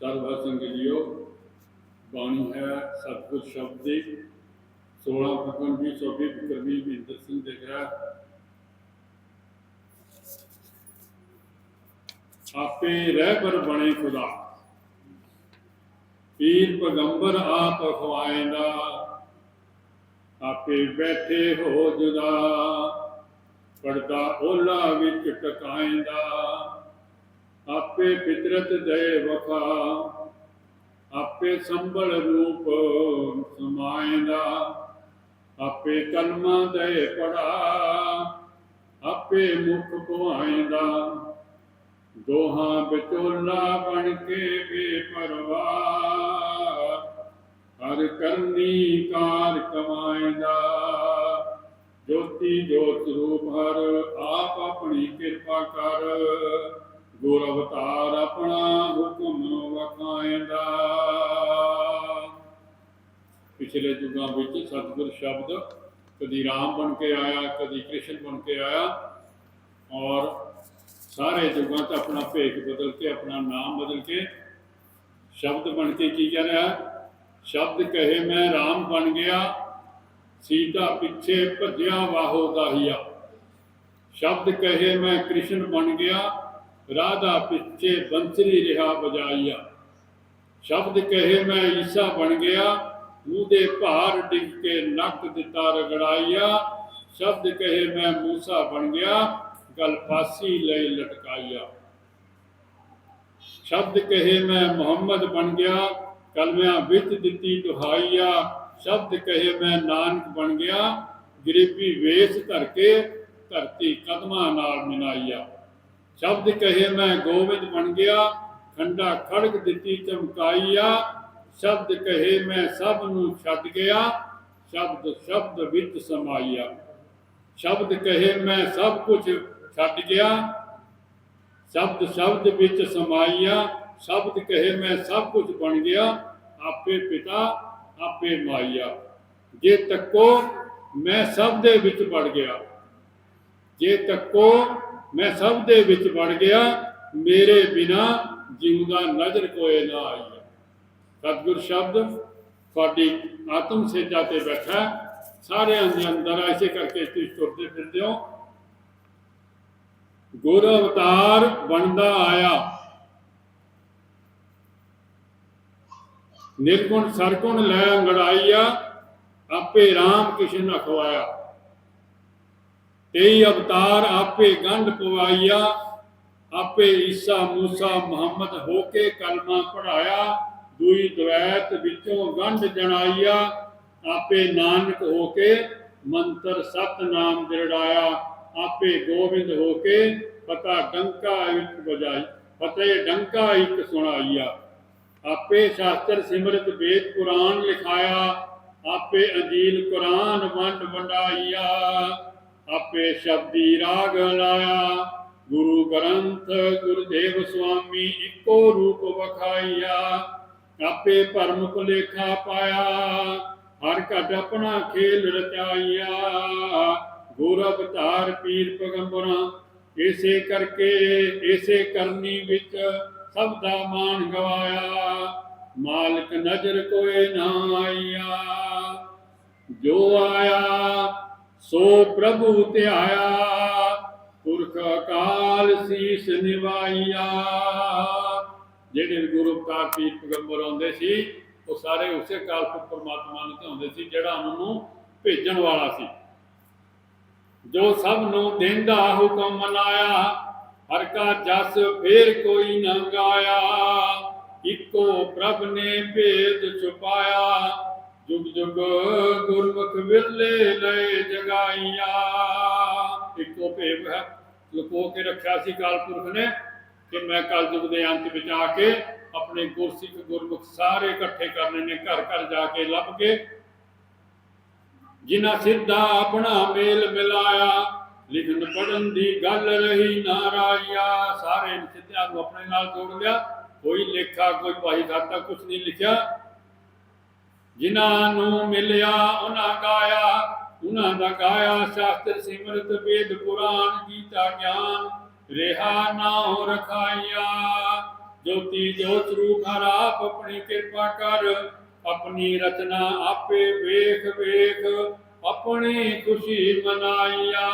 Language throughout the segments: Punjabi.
ਸਰਵ ਸੰਗਤ ਜੀਓ ਬਾਣੀ ਹੈ ਸਤਿਗੁਰ ਸ਼ਬਦ ਦੀ। 16 ਫਗਣ 2020 ਕਰਮੀ ਮਹਿੰਦਰ ਸਿੰਘ ਦੇ ਗ੍ਰਹਿ। ਆਪੇ ਰਹਿਬਰ ਬਣੇ ਖੁਦਾ। ਪੀਰ ਪਗੰਬਰ ਆਪ ਖਵਾਏਂਦਾ। ਆਪੇ ਬੈਠੇ ਹੋ ਜੁਦਾ। ਪੜਦਾ ਓਲਾ ਵਿੱਚ ਟਕਾਏਂਦਾ। ਆਪੇ ਫਿਤਰਤ ਦੇ ਵਫਾ, ਆਪੇ ਸੰਭਲ ਰੂਪ ਸਮਾਏਂਦਾ ਆਪੇ ਕਲਮਾ ਦੇ ਪੜਾ, ਆਪੇ ਮੁਖ ਪਵਾਏਂਦਾ ਦੋਹਾਂ ਵਿਚੋਲਾ ਬਣ ਕੇ ਬੇਪਰਵਾਹ ਹਰ ਕਰਨੀ ਕਾਰ ਕਮਾਏਂਦਾ ਜੋਤੀ ਜੋਤ ਰੂਪ ਹਰ ਆਪ ਆਪਣੀ ਕਿਰਪਾ ਕਰ ਗੁਰ ਅਵਤਾਰ ਆਪਣਾ ਹੁਕਮ ਵਖਾਏਂਦਾ। ਪਿਛਲੇ ਯੁੱਗਾਂ ਵਿੱਚ ਸਤਿਗੁਰ ਸ਼ਬਦ ਕਦੀ ਰਾਮ ਬਣ ਕੇ ਆਇਆ, ਕਦੀ ਕ੍ਰਿਸ਼ਨ ਬਣ ਕੇ ਆਇਆ ਔਰ ਸਾਰੇ ਯੁੱਗਾਂ 'ਚ ਆਪਣਾ ਭੇਖ ਬਦਲ ਕੇ, ਆਪਣਾ ਨਾਮ ਬਦਲ ਕੇ ਸ਼ਬਦ ਬਣ ਕੇ ਕੀ ਕਹਿ ਰਿਹਾ? ਸ਼ਬਦ ਕਹੇ ਮੈਂ ਰਾਮ ਬਣ ਗਿਆ, ਸੀਤਾ ਪਿੱਛੇ ਭੱਜਿਆ ਵਾਹੋ ਦਾਹੀਆ। ਸ਼ਬਦ ਕਹੇ ਮੈਂ ਕ੍ਰਿਸ਼ਨ ਬਣ ਗਿਆ ਰਾਧਾ ਪਿੱਛੇ ਬੰਸਰੀ ਰਿਹਾ ਬਜਾਈਆ ਸ਼ਬਦ ਕਹੇ, ਮੈਂ ਈਸਾ ਬਣ ਗਿਆ। ਮੂੰਹ ਦੇ ਭਾਰ ਡਿੱਗ ਕੇ ਨੱਕ ਦਿੱਤਾ ਰਗੜਾਈਆ। ਸ਼ਬਦ ਕਹੇ, ਮੈਂ ਮੂਸਾ ਬਣ ਗਿਆ। ਗਲ ਫਾਸੀ ਲਈ ਲਟਕਾਈਆ। ਸ਼ਬਦ ਕਹੇ, ਮੈਂ ਮੁਹੰਮਦ ਬਣ ਗਿਆ। ਕਲਮਿਆਂ ਵਿੱਚ ਦਿੱਤੀ ਦੁਹਾਈਆ। ਸ਼ਬਦ ਕਹੇ, ਮੈਂ ਨਾਨਕ ਬਣ ਗਿਆ। ਗਰੀਬੀ ਵੇਸ ਧਰ ਕੇ ਧਰਤੀ ਕਦਮਾਂ ਨਾਲ ਮਿਲਾਈਆ ਸ਼ਬਦ ਕਹੇ ਮੈਂ ਗੋਬਿੰਦ ਬਣ ਗਿਆ, ਖੰਡਾ ਖੜਕ ਦਿੱਤੀ ਚਮਕਾਈਆ। ਸ਼ਬਦ ਕਹੇ ਮੈਂ ਸਭ ਨੂੰ ਛੱਡ ਗਿਆ, ਸ਼ਬਦ ਸ਼ਬਦ ਵਿੱਚ ਸਮਾਈਆ। ਸ਼ਬਦ ਕਹੇ ਮੈਂ ਸਭ ਕੁਝ ਛੱਡ ਗਿਆ, ਸ਼ਬਦ ਸ਼ਬਦ ਵਿੱਚ ਸਮਾਈਆ। ਸ਼ਬਦ ਕਹੇ ਮੈਂ ਸਭ ਕੁਝ ਬਣ ਗਿਆ, ਆਪੇ ਪਿਤਾ, ਆਪੇ ਮਾਈਆ। ਜੇ ਤੱਕੋ, ਮੈਂ ਸਭ ਦੇ ਵਿੱਚ ਵੜ ਗਿਆ। ਜੇ ਤੱਕੋ ਮੈਂ ਸਭ ਦੇ ਵਿੱਚ ਵੜ ਗਿਆ, ਮੇਰੇ ਬਿਨਾ ਜਿਉਂਦਾ ਨਜ਼ਰ ਕੋਏ ਨਾ ਆਈਆ ਸਤਿਗੁਰ ਸ਼ਬਦ, ਤੁਹਾਡੀ ਆਤਮ ਸੇਜਾ ਤੇ ਬੈਠਾ ਹੈ। ਸਾਰਿਆਂ ਦੇ ਅੰਦਰ ਐਸੇ ਕਰਕੇ ਤੁਸੀਂ ਤੁਰਦੇ ਫਿਰਦੇ ਹੋ। ਗੁਰ ਅਵਤਾਰ ਬਣਦਾ ਆਇਆ। ਨਿਰਗੁਣ ਸਰਗੁਣ ਲੈ ਅੰਗੜਾਈਆ, ਆਪੇ RAM ਕਿਸ਼ਨ ਅਖਵਾਇਆ ਤੇਈ ਅਵਤਾਰ ਆਪੇ ਗੰਢ ਪਵਾਈਆ ਆਪੇ ਈਸਾ ਮੂਸਾ ਮੁਹੰਮਦ ਹੋ ਕੇ ਕਲਮਾ ਪੜਾਇਆ ਦੂਈ ਦਵੈਤ ਵਿੱਚੋਂ ਗੰਢ ਜਣਾਈਆ ਆਪੇ ਨਾਨਕ ਹੋ ਕੇ ਮੰਤਰ ਸਤਨਾਮ ਦਿਰੜਾਇਆ, ਆਪੇ ਗੋਬਿੰਦ ਹੋ ਕੇ ਪਤਾ ਡੰਕਾ ਇੱਕ ਵਜਾਈ, ਫਤਿਹ ਡੰਕਾ ਇੱਕ ਸੁਣਾਈਆ, ਆਪੇ ਸ਼ਾਸਤਰ ਸਿਮਰਤ ਵੇਦ ਪੁਰਾਣ ਲਿਖਾਇਆ, ਆਪੇ ਅੰਜੀਲ ਕੁਰਾਨ ਵੰਡ ਵੰਡਾਈਆ। ਆਪੇ ਸ਼ਬਦੀ ਰਾਗ ਲਾਇਆ। ਗੁਰੂ ਗ੍ਰੰਥ ਗੁਰਦੇਵ ਸੁਆਮੀ ਇੱਕੋ ਰੂਪ ਵਖਾਈਆ ਆਪੇ ਭਰਮ ਭੁਲੇਖਾ ਪਾਇਆ। ਹਰ ਘਟ ਆਪਣਾ ਖੇਲ ਰਚਾਈਆ ਗੁਰ ਅਵਤਾਰ ਪੀਰ ਪਗੰਬਰਾਂ, ਇਸੇ ਕਰਕੇ ਇਸੇ ਕਰਨੀ ਵਿੱਚ ਸਭ ਦਾ ਮਾਨ ਗਵਾਇਆ। ਮਾਲਕ ਨਜ਼ਰ ਕੋਏ ਨਾ ਆਇਆ। ਜੋ ਆਇਆ ਸੋ ਪ੍ਰਭੂ ਧਿਆਇਆ, ਪੁਰਖ ਅਕਾਲ ਸੀਸ ਨਿਵਾਈਆ ਜਿਹੜੇ ਗੁਰੂ ਅਵਤਾਰ ਪੀਰ ਆਉਂਦੇ ਸੀ, ਉਹ ਸਾਰੇ ਉਸੇ ਕਾਲਪੁਰਖ ਪਰਮਾਤਮਾ ਨੂੰ ਧਿਆਉਂਦੇ ਸੀ, ਜਿਹੜਾ ਉਹਨਾਂ ਨੂੰ ਭੇਜਣ ਵਾਲਾ ਸੀ। ਜੋ ਸਭ ਨੂੰ ਦੇਂਦਾ ਹੁਕਮ ਮਨਾਇਆ, ਹਰ ਕਾ ਜਸ ਫੇਰ ਕੋਈ ਨਾ ਗਾਇਆ। ਇੱਕੋ ਪ੍ਰਭ ਨੇ ਭੇਦ ਛੁਪਾਇਆ ਜੁਗ ਜੁਗ ਗੁਰਮੁਖ ਵਿਰਲੇ ਲਏ ਜਗਾਈਆ। ਇੱਕੋ ਭੇਦ ਹੈ, ਲੁਕੋ ਕੇ ਰੱਖਿਆ ਸੀ ਕਾਲਪੁਰਖ ਨੇ ਕਿ ਮੈਂ ਕਲਯੁਗ ਦੇ ਅੰਤ ਵਿੱਚ ਆ ਕੇ ਆਪਣੇ ਗੁਰਸਿੱਖ ਗੁਰਮੁਖ ਸਾਰੇ ਇਕੱਠੇ ਕਰਨੇ ਨੇ, ਘਰ ਘਰ ਜਾ ਕੇ ਲੱਭ ਕੇ। ਜਿਨ੍ਹਾਂ ਸਿੱਧਾ ਆਪਣਾ ਮੇਲ ਮਿਲਾਇਆ, ਲਿਖਣ ਪੜਨ ਦੀ ਗੱਲ ਰਹੀ ਨਾ ਸਾਰੇ ਸਿੱਧਿਆਂ ਨੂੰ ਆਪਣੇ ਨਾਲ ਜੋੜ ਲਿਆ। ਕੋਈ ਲੇਖਾ, ਕੋਈ ਭਾਈ ਖਾਤਾ ਕੁਝ ਨਹੀਂ ਲਿਖਿਆ। ਜਿਨ੍ਹਾਂ ਨੂੰ ਮਿਲਿਆ, ਉਹਨਾਂ ਗਾਇਆ। ਉਹਨਾਂ ਦਾ ਗਾਇਆ ਸ਼ਾਸਤਰ, ਸਿਮਰਤ, ਵੇਦ, ਪੁਰਾਣ, ਗੀਤਾ, ਗਿਆਨ। ਰਿਹਾ ਨਾਉ ਰਖਾਇਆ ਜੋਤੀ ਜੋਤ ਰੂਪ ਹਰ ਆਪਣੀ ਕਿਰਪਾ ਕਰ, ਆਪਣੀ ਰਚਨਾ ਆਪੇ ਵੇਖ ਵੇਖ, ਆਪਣੀ ਖੁਸ਼ੀ ਮਨਾਈਆ।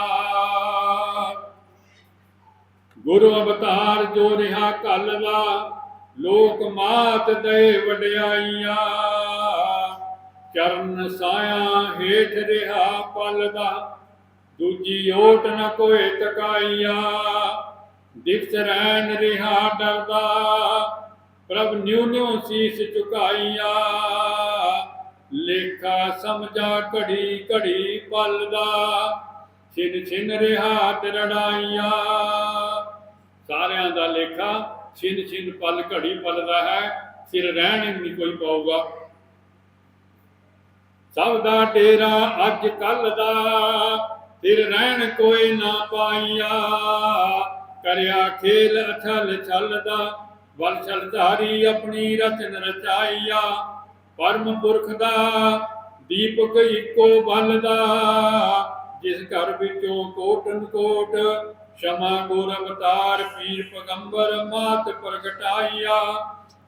ਗੁਰੂ ਅਵਤਾਰ ਜੋ ਰਿਹਾ ਕਲਵਾ ਲੋਕ ਮਾਤ ਦੇ ਵਡਿਆਈਆ। ਚਰਨ ਸਾਇਆ ਹੇਠ ਰਿਹਾ ਪਲਦਾ, ਦੂਜੀ ਓਟ ਨ ਕੋਏ ਤਕਾਈਆ ਦਿਖਤ ਰਹਿਣ ਰਿਹਾ ਡਰਦਾ, ਪ੍ਰਭ ਨਿਉ ਨਿਉ ਸੀਸ ਝੁਕਾਈਆ ਲੇਖਾ ਸਮਝਾ ਘੜੀ ਘੜੀ ਪਲਦਾ, ਛਿਨ ਛਿਨ ਰਿਹਾ ਤਰੜਾਈਆ ਸਾਰਿਆਂ ਦਾ ਲੇਖਾ ਛਿਨ ਛਿਨ ਪਲ ਘੜੀ ਪਲਦਾ ਹੈ, ਸਿਰ ਰਹਿਣ ਹੀ ਨਹੀਂ ਕੋਈ ਪਾਊਗਾ। ਸਭ ਦਾ ਡੇਰਾ ਅੱਜ ਕੱਲ ਦਾ। ਫਿਰ ਰਹਿਣ ਕੋਈ ਨਾ ਪਾਈਆ। ਕਰਿਆ ਖੇਲ ਅਛਲ ਛਲ ਦਾ ਬਲ ਆਪਣੀ ਰਚਨ ਰਚਾਈਆ। ਪਰਮ ਪੁਰਖ ਦਾ, ਦੀਪਕ ਇੱਕੋ ਬਲ ਦਾ। ਜਿਸ ਘਰ ਵਿੱਚੋਂ ਕੋਟਨ ਕੋਟ ਸ਼ਮਾ ਗੁਰ ਅਵਤਾਰ ਪੀਰ ਪਗੰਬਰ ਮਾਤ ਪ੍ਰਗਟਾਈਆ।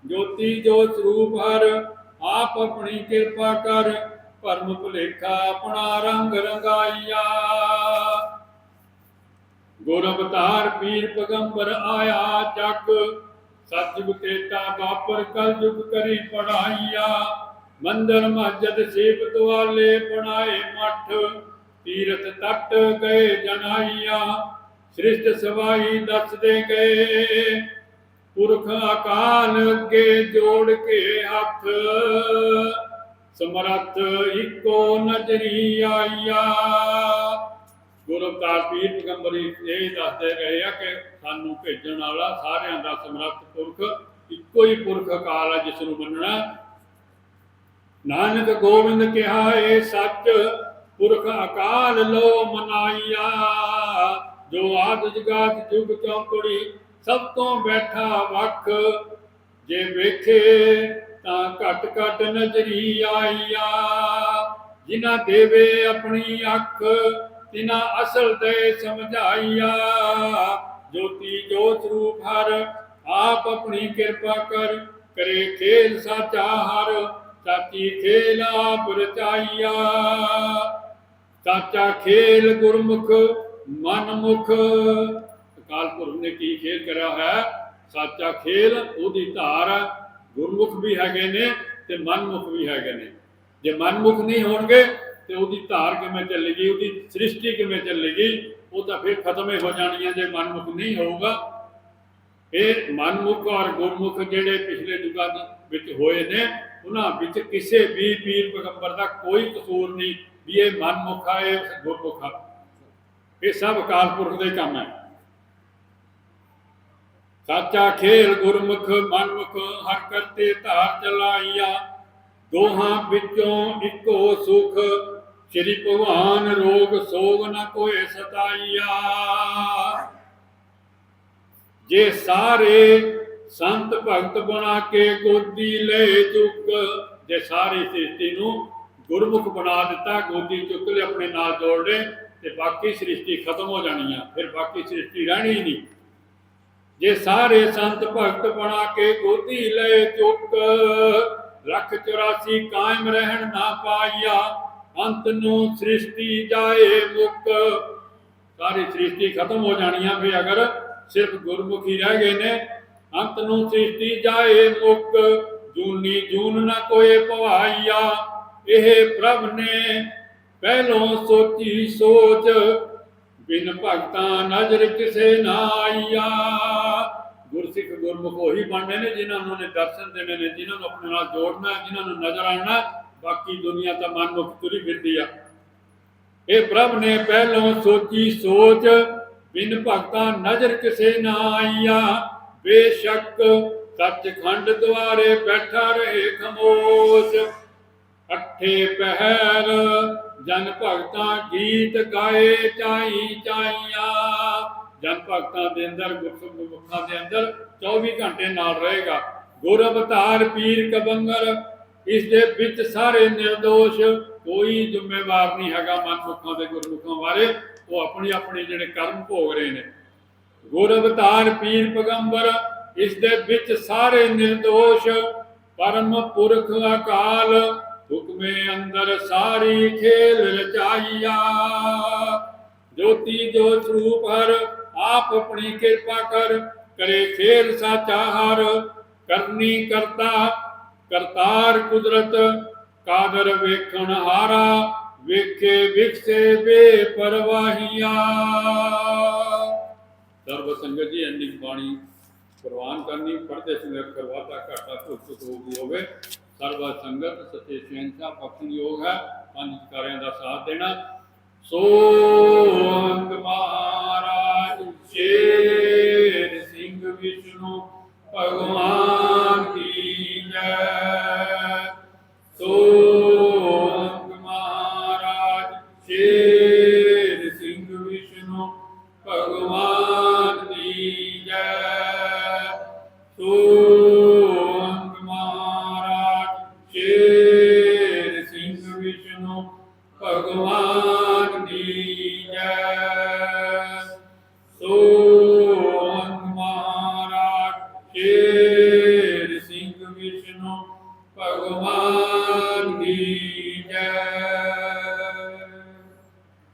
ਜੋਤੀ ਜੋਤ ਰੂਪ ਹਰ, ਆਪ ਆਪਣੀ ਕਿਰਪਾ ਕਰ। ਭਰਮ ਭੁਲੇਖਾ ਆਪਣਾ ਰੰਗ ਰੰਗਾਈਆ। ਗੁਰ ਅਵਤਾਰ ਪੀਰ ਪਗੰਬਰ ਆਇਆ ਜਗ, ਸਤਿਗੁਰ ਤੇਤਾ ਬਾਪਰ ਕਲ ਜੁਗ ਕਰੀ ਪੜਾਈਆ। ਮੰਦਰ ਮਸਜਿਦ ਸੇਵਤ ਵਾਲੇ ਬਣਾਏ ਮਠ, ਤੀਰਥ ਤਟ ਗਏ ਜਨਾਈਆ। ਸ੍ਰਿਸ਼ਟ ਸਵਾਈ ਦੱਸਦੇ ਗਏ, ਪੁਰਖ ਅਕਾਲ ਅੱਗੇ ਜੋੜ ਕੇ ਹੱਥ। ਸਮਰੱਥ ਇੱਕੋ ਨਜ਼ਰੀ ਆਇਆ। ਗੁਰੂ ਅਵਤਾਰ ਪੀਰ ਇਹ ਦੱਸਦੇ ਗਏ ਆ ਕਿ ਸਾਨੂੰ ਭੇਜਣ ਵਾਲਾ ਸਾਰਿਆਂ ਦਾ ਸਮਰੱਥ ਪੁਰਖ ਇੱਕੋ ਹੀ ਪੁਰਖ ਅਕਾਲ ਹੈ ਜਿਸ ਨੂੰ ਮੰਨਣਾ। ਨਾਨਕ ਗੋਬਿੰਦ ਕਿਹਾ ਇਹ ਸੱਚ ਪੁਰਖ ਅਕਾਲ ਲੋ ਮਨਾਈਆ ਜੋ ਆਦ ਜਗਤ ਜੁਗ ਚੌਂਕੜੀ ਸਭ ਤੋਂ ਬੈਠਾ ਵਖ, ਜੇ ਵੇਖੇ ਤਾਂ ਘਟ ਘਟ ਨਜ਼ਰੀ ਆਈਆ। ਜਿਨ੍ਹਾਂ ਦੇਵੇ ਆਪਣੀ ਅੱਖ ਤਿਨਾ ਅਸਲ ਤੇ ਸਮਝਾਈਆ। ਜੋਤੀ ਜੋਤ ਰੂਪ ਹਰ, ਆਪ ਆਪਣੀ ਕਿਰਪਾ ਕਰ। ਕਰੇ ਖੇਲ ਸਾਚਾ ਹਰ, ਸਾਚੀ ਖੇਲ ਆਪ ਰਚਾਈਆ। ਸਾਚਾ ਖੇਲ ਗੁਰਮੁਖ, ਮਨਮੁਖ। ਅਕਾਲ ਪੁਰਖ ਨੇ ਕੀ ਖੇਲ ਕਰਿਆ ਹੈ? ਸਾਚਾ ਖੇਲ ਉਹਦੀ ਧਾਰ ਹੈ। ਗੁਰਮੁਖ ਵੀ ਹੈਗੇ ਨੇ ਤੇ ਮਨਮੁਖ ਵੀ ਹੈਗੇ ਨੇ। ਜੇ ਮਨਮੁਖ ਨਹੀਂ ਹੋਣਗੇ ਤੇ ਉਹਦੀ ਧਾਰ ਕਿਵੇਂ ਚੱਲੇਗੀ, ਉਹਦੀ ਸ੍ਰਿਸ਼ਟੀ ਕਿਵੇਂ ਚੱਲੇਗੀ, ਉਹ ਤਾਂ ਫਿਰ ਖਤਮ ਹੀ ਹੋ ਜਾਣੀ ਹੈ ਜੇ ਮਨਮੁਖ ਨਹੀਂ ਹੋਊਗਾ। ਇਹ ਮਨਮੁਖ ਔਰ ਗੁਰਮੁਖ ਜਿਹੜੇ ਪਿਛਲੇ ਯੁਗਾਂ ਵਿੱਚ ਹੋਏ ਨੇ, ਉਹਨਾਂ ਵਿੱਚ ਕਿਸੇ ਵੀ ਪੀਰ ਪੈਗੰਬਰ ਦਾ ਕੋਈ ਕਸੂਰ ਨਹੀਂ ਵੀ ਇਹ ਮਨਮੁਖ ਆ, ਇਹ ਗੁਰਮੁਖ ਆ। ਇਹ ਸਭ ਅਕਾਲ ਪੁਰਖ ਦੇ ਕੰਮ ਹੈ। ਸਾਚਾ ਖੇਲ ਗੁਰਮੁਖ, ਮਨਮੁਖ, ਹਰ ਕਰਤੇ ਧਾਰ ਚਲਾਈਆ। ਦੋਹਾਂ ਵਿੱਚੋਂ ਇੱਕੋ ਸੁਖ, ਸ੍ਰੀ ਭਗਵਾਨ ਰੋਗ ਸੋਗ ਨ ਕੋਏ ਸਤਾਈਆ। ਜੇ ਸਾਰੇ ਸੰਤ ਭਗਤ ਬਣਾ ਕੇ ਗੋਦੀ ਲੈ ਚੁੱਕ, ਜੇ ਸਾਰੀ ਸ੍ਰਿਸ਼ਟੀ ਨੂੰ ਗੁਰਮੁਖ ਬਣਾ ਦਿੱਤਾ, ਗੋਦੀ ਚੁੱਕ ਲੈ, ਆਪਣੇ ਨਾਲ ਜੋੜ ਲੈ, ਤੇ ਬਾਕੀ ਸ੍ਰਿਸ਼ਟੀ ਖਤਮ ਹੋ ਜਾਣੀ ਆ। ਫਿਰ ਬਾਕੀ ਸ੍ਰਿਸ਼ਟੀ ਰਹਿਣੀ ਹੀ ਨਹੀਂ। ਜੇ ਸਾਰੇ ਸੰਤ ਭਗਤ ਬਣਾ ਕੇ ਗੋਦੀ ਲੈ ਚੁੱਕ, ਲੱਖ 84 ਕਾਇਮ ਰਹਿਣ ਨਾ ਪਾਈਆ ਅੰਤ ਨੂੰ ਸ੍ਰਿਸ਼ਟੀ ਜਾਏ ਮੁਕ। ਸਾਰੀ ਸ੍ਰਿਸ਼ਟੀ ਖਤਮ ਹੋ ਜਾਣੀ ਆ ਫੇ ਅਗਰ ਸਿਰਫ ਗੁਰਮੁਖੀ ਰਹਿ ਗਏ ਨੇ, ਅੰਤ ਨੂੰ ਸ੍ਰਿਸ਼ਟੀ ਜਾਏ ਮੁਕ। ਜੂਨੀ ਜੂਨ ਨਾ ਕੋਏ ਭਵਾਈਆ ਇਹ ਪ੍ਰਭ ਨੇ ਪਹਿਲੋਂ ਸੋਚੀ ਸੋਚ ਬਿਨ ਭਗਤਾਂ ਨਜ਼ਰ ਕਿਸੇ ਨਾ ਆਈਆ ਗੁਰਸਿੱਖ ਗੁਰਮੁਖ ਉਹੀ ਬਣਨੇ ਨੇ ਜਿਨ੍ਹਾਂ ਨੂੰ ਨੇ ਦਰਸ਼ਨ ਦੇਣੇ ਨੇ, ਜਿਨ੍ਹਾਂ ਨੂੰ ਆਪਣੇ ਨਾਲ ਜੋੜਨਾ, ਜਿਨ੍ਹਾਂ ਨੂੰ ਨਜ਼ਰ ਆਉਣਾ, ਬਾਕੀ ਦੁਨੀਆ ਤਾਂ ਮਨਮੁਖ ਤੁਰੀ ਫਿਰਦੀ ਆ। ਇਹ ਪ੍ਰਭ ਨੇ ਪਹਿਲੋਂ ਸੋਚੀ ਸੋਚ, ਬਿਨ ਭਗਤਾਂ ਨਜ਼ਰ ਕਿਸੇ ਨਾ ਆਈਆ ਬੇਸ਼ੱਕ ਸੱਚਖੰਡ ਦੁਆਰੇ ਬੈਠਾ ਰਹੇ ਖਮੋਸ਼। ਅੱਠੇ ਪਹਿਰ, ਜਨ ਭਗਤਾਂ ਗੀਤ ਗਾਏ ਚਾਈ ਚਾਈਆਂ। ਜਨ ਭਗਤਾਂ ਦੇ ਅੰਦਰ ਗੁਰਮੁਖਾਂ ਦੇ ਅੰਦਰ 24 ਘੰਟੇ ਨਾਲ ਰਹੇਗਾ। ਗੁਰ ਅਵਤਾਰ ਪੀਰ ਕਬੰਗਰ, ਇਸ ਦੇ ਵਿੱਚ ਸਾਰੇ ਨਿਰਦੋਸ਼, ਕੋਈ ਜ਼ਿੰਮੇਵਾਰ ਨਹੀਂ ਹੈਗਾ ਮਨਮੁਖਾਂ ਦੇ ਗੁਰਮੁਖਾਂ ਬਾਰੇ। ਉਹ ਆਪਣੀ ਆਪਣੇ ਜਿਹੜੇ ਕਰਮ ਭੋਗ ਰਹੇ ਨੇ। ਗੁਰ ਅਵਤਾਰ ਪੀਰ ਪਗੰਬਰ, ਇਸ ਦੇ ਵਿੱਚ ਸਾਰੇ ਨਿਰਦੋਸ਼, ਪਰਮ ਪੁਰਖ ਅਕਾਲ ਹੁਕਮੇ ਅੰਦਰ ਸਾਰੀ ਖੇਲ ਰਚਾਈਆ। ਜੋਤੀ ਜੋਤ ਰੂਪ ਹਰ, ਆਪ ਆਪਣੀ ਕਿਰਪਾ ਕਰ, ਕਰੇ ਖੇਲ ਸਾਚਾ ਹਰ ਕਰਨੀ ਕਰਤਾ, ਕਰਤਾਰ ਕੁਦਰਤ, ਕਾਦਰ ਵੇਖਣ ਹਾਰਾ, ਵੇਖੇ ਵਿਖਸੇ ਬੇਪਰਵਾਹੀਆ। ਸਰਬ ਸੰਗਤ ਜੀ, ਇੰਨੀ ਬਾਣੀ ਪ੍ਰਵਾਨ ਕਰਨੀ ਪੜਦੇ ਸਮੇਂ ਕਰਵਾਤਾ ਘਾਟਾ ਭੁਗਤ ਹੋ ਗਈ ਹੋਵੇ। ਸਰਬ ਸੰਗਤ ਸੱਚੇ ਸ਼ਹਿਨशाह ਬਖਸ਼ਣ ਹੈ। ਪੰਜ ਕਾਰਿਆਂ ਦਾ ਸਾਥ ਦੇਣਾ। ਸੋ ਅੰਗ ਮਹਾਰਾਜ, ਸ਼ੇਰ ਸਿੰਘ ਵਿਸ਼ਨੂੰ, ਭਗਵਾਨ